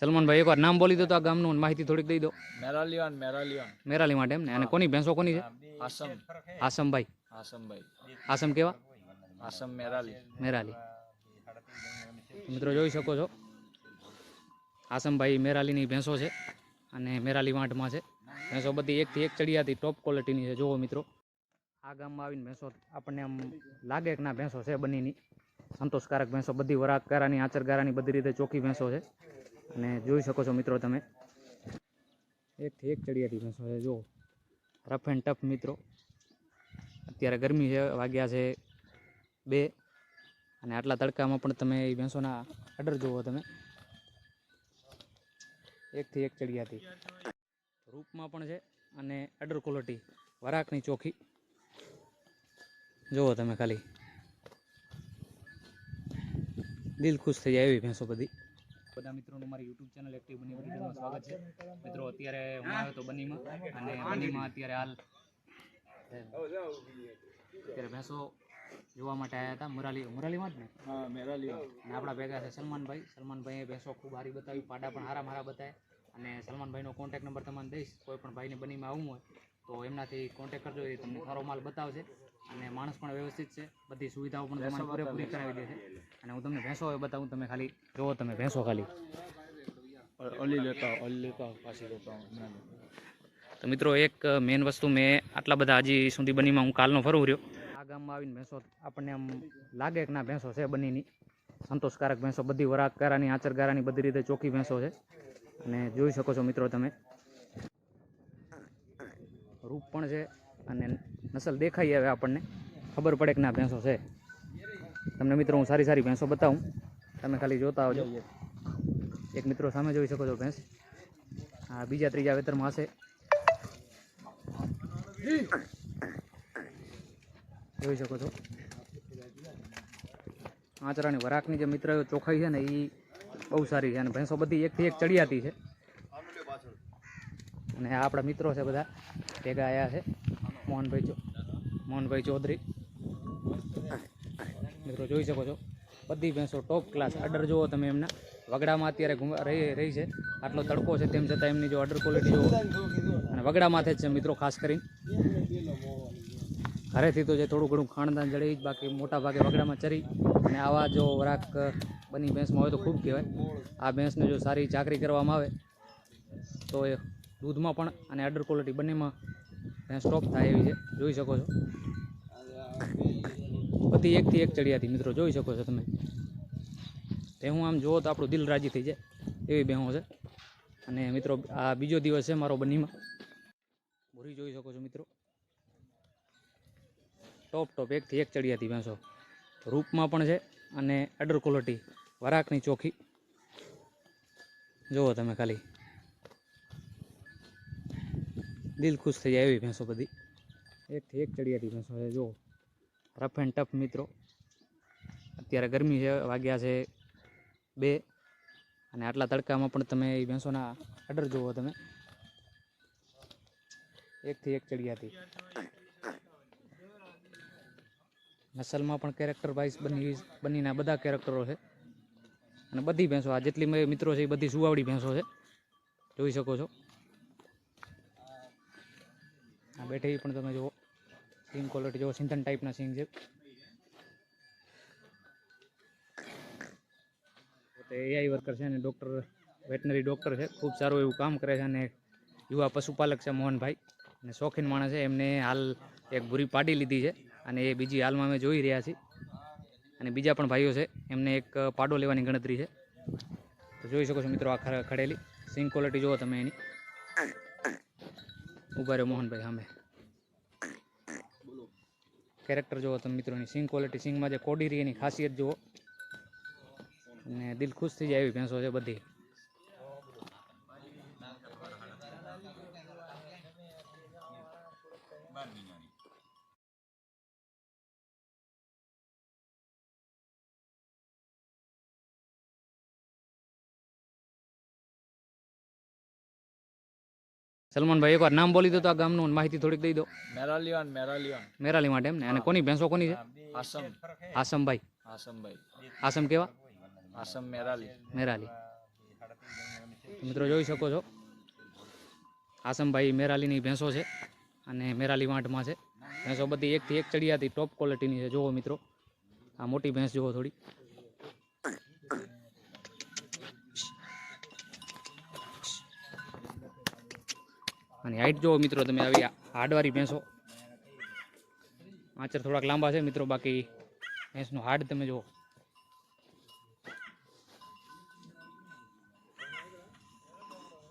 સલમાનભાઈ એકવાર નામ બોલી દો તો આ ગામનું માહિતી થોડીક દઈ દો. મેરાલીવાન મેરાલીવાન મેરાલી માટે એમ ને. અને કોની ભેંસો કોની છે? આસમ. આસમભાઈ. આસમભાઈ. આસમ કેવા? આસમ મેરાલી. મેરાલી. મિત્રો જોઈ શકો છો. આસમભાઈ મેરાલીની ભેંસો છે અને મેરાલી વાંઢમાં છે. ભેંસો બધી એકથી એક ચડિયાતી ટોપ ક્વોલિટીની છે. જુઓ મિત્રો. આ ગામમાં આવીને ભેંસો આપણને આમ લાગે કે ના ભેંસો છે બનીની. સંતોષકારક ભેંસો. બધી વરાક આચરગારાની આચર બધી રીતે ચોખ્ખી ભેંસો છે. અને જોઈ શકો છો મિત્રો તમે. એકથી એક ચડિયાતી ભેંસો છે, જુઓ. રફ એન્ડ ટફ મિત્રો. અત્યારે ગરમી છે, વાગ્યા છે બે. અને આટલા તડકામાં પણ તમે એ ભેંસોના અડર જુઓ તમે. એકથી એક ચડિયાતી રૂપમાં પણ છે અને અડર ક્વોલિટી વરાકની ચોખી. જુઓ તમે ખાલી. દિલ ખુશ થઈ જાય એવી ભેંસો બધી. બધા મિત્રોનું મારી યુટ્યુબ ચેનલ એક્ટિવ બની વિડીયોમાં સ્વાગત છે. મિત્રો અત્યારે હું આવ્યો તો બનીમાં અને બનીમાં અત્યારે હાલ અત્યારે ભેંસો જોવા માટે આવ્યા હતા. મુરાલી મુરાલીમાં જ ને? હા અને આપણા ભેગા છે સલમાનભાઈ. સલમાનભાઈએ ભેંસો ખૂબ સારી બતાવી પાડા પણ હારા મારા બતાવ્યા અને સલમાનભાઈનો કોન્ટેક નંબર તમને દઈશ. કોઈ પણ ભાઈને બનીમાં આવવું હોય તો એમનાથી કોન્ટેક કરજો એ તમને સારો માલ બતાવશે. અને માણસ પણ વ્યવસ્થિત છે. બધી સુવિધાઓ પણ તમારે પૂરેપૂરી કરાવી દે. છે. અને હું તમને ભેંસો હવે બતાવું તમે ખાલી જોવો તમે ભેંસો ખાલી. ઓલી લેતા અલી ઓલી લેતા પાછી લેતા. તો મિત્રો એક મેઇન વસ્તુ મેં આટલા બધા હજી સુધી બનીમાં હું કાલનો ફરવું રહ્યો. આ ગામમાં આવીને ભેંસો આપણને આમ લાગે કે ના ભેંસો છે બનીની. સંતોષકારક ભેંસો બધી વરાકગારાની આચરગારાની બધી રીતે ચોખ્ખી ભેંસો છે. અને જોઈ શકો છો મિત્રો તમે. રૂપ પણ છે અને નસલ દેખાઈ આવે આપણને. ખબર પડે કે ના ભેંસો છે. તમને મિત્રો હું સારી સારી ભેંસો બતાવું. તમે ખાલી જોતા આવજો. એક મિત્રો સામે જોઈ શકો છો ભેંસ. હા બીજા ત્રીજા વેતરમાં હશે. જોઈ શકો છો. આચરાની વરાકની જે મિત્ર ચોખાઈ છે ને એ બહુ સારી છે અને ભેંસો બધી એકથી એક ચડિયાતી છે. અને આપણા મિત્રો છે બધા. ભેગા આવ્યા છે. મોહનભાઈ મોહનભાઈ ચૌધરી. મિત્રો જોઈ શકો છો, બધી ભેંસો ટોપ ક્લાસ અડર જુઓ તમે એમના. વગડામાં અત્યારે રહી રહી છે. આટલો તડકો છે, તેમ છતાં એમની જો અડર ક્વોલિટી જુઓ. અને વગડામાંથી જ છે મિત્રો, ખાસ કરીને. ઘરેથી તો જે થોડું ઘણું ખાણદાન જડે જ બાકી મોટા ભાગે વગડામાં ચરી. અને આવા જો વરાક બની ભેંસમાં હોય તો ખૂબ કહેવાય. આ ભેંસને જો સારી ચાકરી કરવામાં આવે, તો એ દૂધમાં પણ અને અડર ક્વોલિટી બંનેમાં ભેંસ સ્ટોપ થાય એવી છે. જોઈ શકો છો. બધી એકથી એક ચડિયાતી મિત્રો, જોઈ શકો છો તમે. તે હું આમ જુઓ તો આપણું દિલ રાજી થઈ જાય એવી બહેનો છે. અને મિત્રો, આ બીજો દિવસ છે મારો બનીમાં. ભૂરી જોઈ શકો છો, મિત્રો. ટોપ ટોપ એકથી એક ચડિયાતી ભેંસો રૂપમાં પણ છે અને અડર ક્વોલિટી વરાકની ચોખી. જુઓ તમે ખાલી. દિલ ખુશ થઈ જાય એવી ભેંસો બધી. એકથી એક ચડિયાતી ભેંસો છે, જુઓ. રફ એન્ડ ટફ મિત્રો. અત્યારે ગરમી છે, વાગ્યા છે બે. અને આટલા તડકામાં પણ તમે એ ભેંસોના અડર જુઓ તમે. એકથી એક ચડિયાતી નસલમાં પણ કેરેક્ટર વાઇઝ બની, બનીના બધા કેરેક્ટરો છે. અને બધી ભેંસો, આ જેટલી મિત્રો છે, એ બધી સુવાવડી ભેંસો છે. જોઈ શકો છો. બેઠે પણ તમે જુઓ. સિંગ ક્વોલિટી જુઓ, સિંથન ટાઈપના સિંગ છે. તો એઆઈ વર્કર છે અને ડૉક્ટર વેટનરી ડૉક્ટર છે. ખૂબ સારું એવું કામ કરે છે અને યુવા પશુપાલક છે મોહનભાઈ. અને શોખીન માણસ છે. એમને હાલ એક ભૂરી પાડી લીધી છે અને એ બીજી હાલમાં અમે જોઈ રહ્યા છીએ. અને બીજા પણ ભાઈઓ છે. એમને એક પાડો લેવાની ગણતરી છે. તો જોઈ શકો છો મિત્રો આ ખડેલી. સિંગ ક્વોલિટી જુઓ તમે એની. ઊભા રહ્યો મોહનભાઈ સામે. કેરેક્ટર જુઓ તમે મિત્રોની. સિંગ ક્વોલિટી સિંગમાં જે કોડી એની ખાસિયત જુઓ અને દિલ ખુશ થઈ જાય એવી ભેંસો છે બધી. સલમાનભાઈ એકવાર નામ બોલી દો તો આ ગામનું અને માહિતી થોડીક દઈ દો. મેરાલીવાન મેરાલીવાન મેરાલી માટે એમ ને અને કોની ભેંસો કોની છે? આસમ. આસમભાઈ. આસમભાઈ. આસમ કેવા? આસમ મેરાલી. મેરાલી. મિત્રો જોઈ શકો છો. આસમભાઈ મેરાલીની ભેંસો છે અને મેરાલી વાંટમાં છે. ભેંસો બધી એકથી એક ચડિયાતી ટોપ ક્વોલિટીની છે. જુઓ મિત્રો. આ મોટી ભેંસ જુઓ થોડી. અને હાઈટ જુઓ મિત્રો, તમે આવી હાડવાળી ભેંસો. આચર થોડાક લાંબા છે મિત્રો, બાકી ભેંસનું હાડ તમે જુઓ.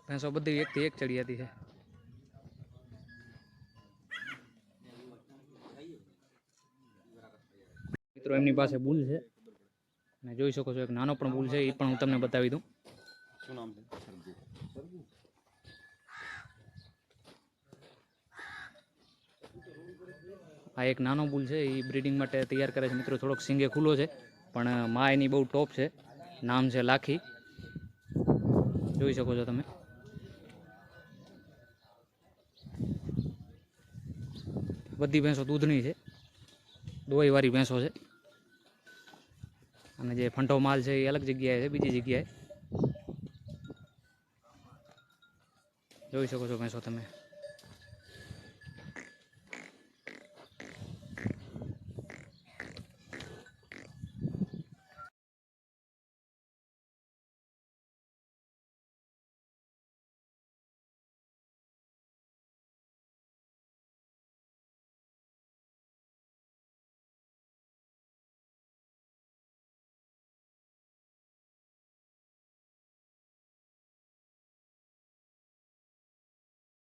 ભેંસો બધી એકથી એક ચડિયાતી છે. મિત્રો, એમની પાસે બુલ છે. અને જોઈ શકો છો, એક નાનો પણ બુલ છે, એ પણ હું તમને બતાવી દઉં. શું નામ છે? આ એક નાનો બુલ છે, એ બ્રિડિંગ માટે તૈયાર કરે છે. મિત્રો, થોડોક સિંગે ખુલ્લો છે, પણ મા એની બહુ ટોપ છે. નામ છે લાખી. જોઈ શકો છો તમે. બધી ભેંસો દૂધની છે. દોઈવાળી ભેંસો છે. અને જે ફંટો માલ છે, એ અલગ જગ્યાએ છે, બીજી જગ્યાએ. જોઈ શકો છો ભેંસો તમે.